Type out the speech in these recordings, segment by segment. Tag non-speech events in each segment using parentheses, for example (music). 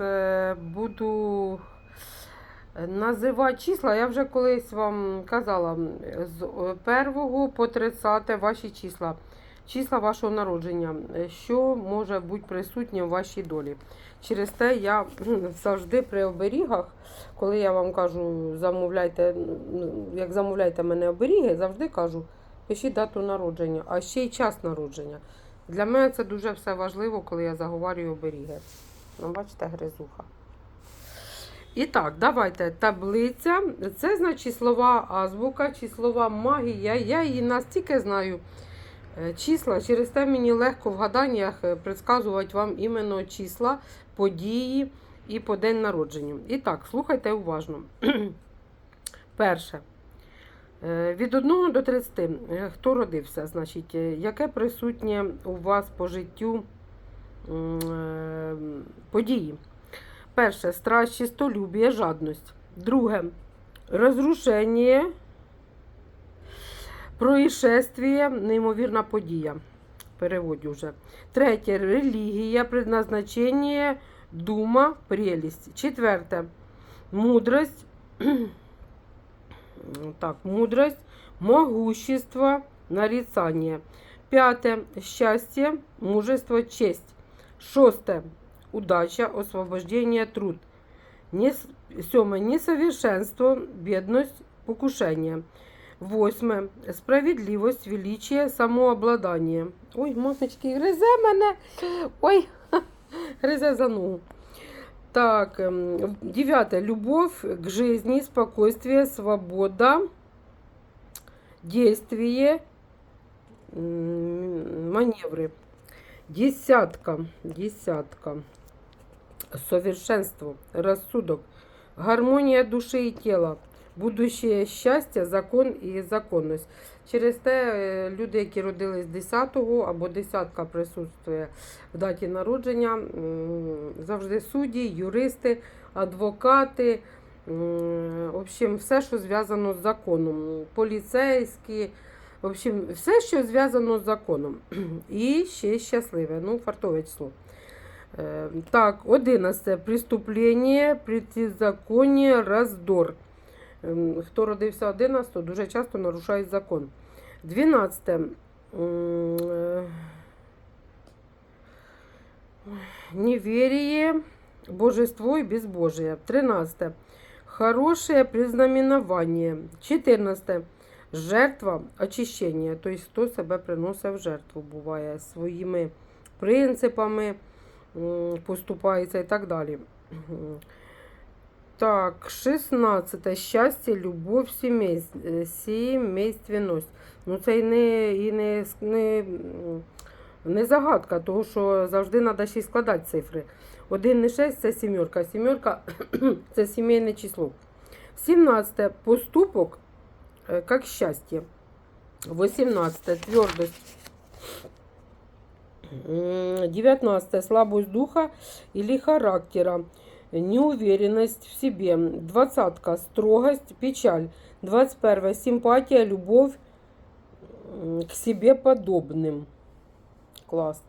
е, буду е, називати числа. Я вже колись вам казала з 1 по 30 ваші числа. Числа вашого народження, е, що може бути присутнє в вашій долі. Через те я завжди при оберігах, коли я вам кажу, замовляйте, як замовляйте мене оберіги, завжди кажу, пишіть дату народження, а ще й час народження. Для мене це дуже все важливо, коли я заговорюю оберіги. Ну, бачите, гризуха. І так, давайте таблиця. Це значить числова азбука, числова магія. Я її настільки знаю е, числа, через те мені легко в гаданнях е, предсказувати вам іменно числа, події і по день народження. І так, слухайте уважно. (clears throat) Перше. Е, Від 1 до 30. Е, Хто родився? Значить, яке присутнє у вас по життю події? Перше страсть, чистолюбие, жадність. Друге розрушення, происшествие, неймовірна подія. Переводю вже. Третє релігія, предназначення, дума, прелість. Четверте мудрость. (clears throat) Так, мудрость, могущество, нарицание. Пятое, счастье, мужество, честь. Шестое, удача, освобождение, труд. Нес... Сьоме, несовершенство, бедность, покушение. Восьме, справедливость, величие, самообладание. Ой, мамочки, гризе мене. Ой, гризе за ногу. Так, ем, девятое. Любовь к жизни, спокойствие, свобода, действие, маневры. Десятка. Десятка. Совершенство, рассудок, гармонія душі і тіла, будущее щастя, закон і законність. Через те е, люди, які родились 10-го або десятка присутствує в даті народження, завжди судді, юристи, адвокати, в общем, все, що зв'язано з законом, поліцейські. В общем, все, що зв'язано з законом. (clears throat) І ще щасливе, ну, фартове число. Е, Так, 11. Преступлення, протизаконие, роздор. Ем, Хто родився 11, дуже часто нарушають закон. 12. М, е, Неверие, божество и безбожие. 13. Хорошее признаменование. 14. Жертва, очищення. Тобто, хто себе приносить в жертву, буває своїми принципами, поступається і так далі. (clears throat) Так, 16. Щастя, любов, е, сімейственность. Ну, це і не, і не, не, не загадка, тому що завжди треба ще й складати цифри. 1 не 6 це сімерка. Сімерка (clears throat) це сімейне число. 17. Поступок как счастье. 18. Твердость. М, 19. Слабость духа или характера. Неуверенность в себе. 20. Строгость, печаль. 21. Симпатия, любовь м, к себе подобным. Класс.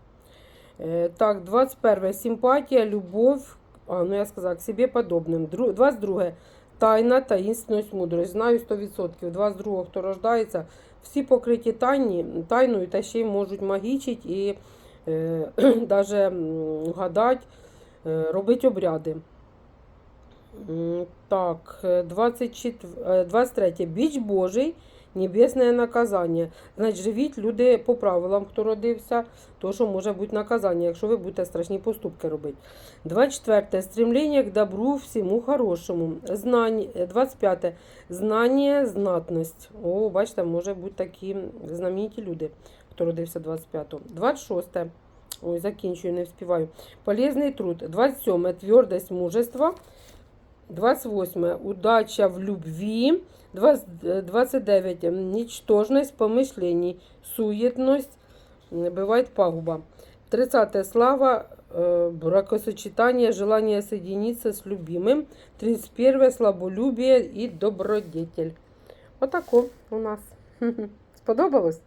Э, Так, 21. Симпатия, любовь, а, ну я сказала, к себе подобным. Дру- 22. Тайна, таїнственність, мудрость. Знаю 100%. 22 хто рождається, всі покриті тайні, тайною та ще й можуть магічити і е, (clears throat) гадати, е, робити обряди. Так, е, 24, е, 23. Біч Божий, небесне наказання. Значить, живіть люди по правилам, хто родився, то що може бути наказання, якщо ви будете страшні поступки робити. 24. Стремление к добру, всему хорошему. Знання, 25. Знання, знатність. О, бачите, може бути такі знамениті люди, хто родився 25-го. 26. Ой, закінчую, не вспіваю. Полезний труд. 27. Твердость, мужество. 28. Удача в любви. 20 29. Ничтожность помышлений. Суетность. Бывает пагуба. 30. Слава, э, бракосочетание, желание соединиться с любимым. 31. Слаболюбие и добродетель. Отако у нас. (laughs) Сподобалось?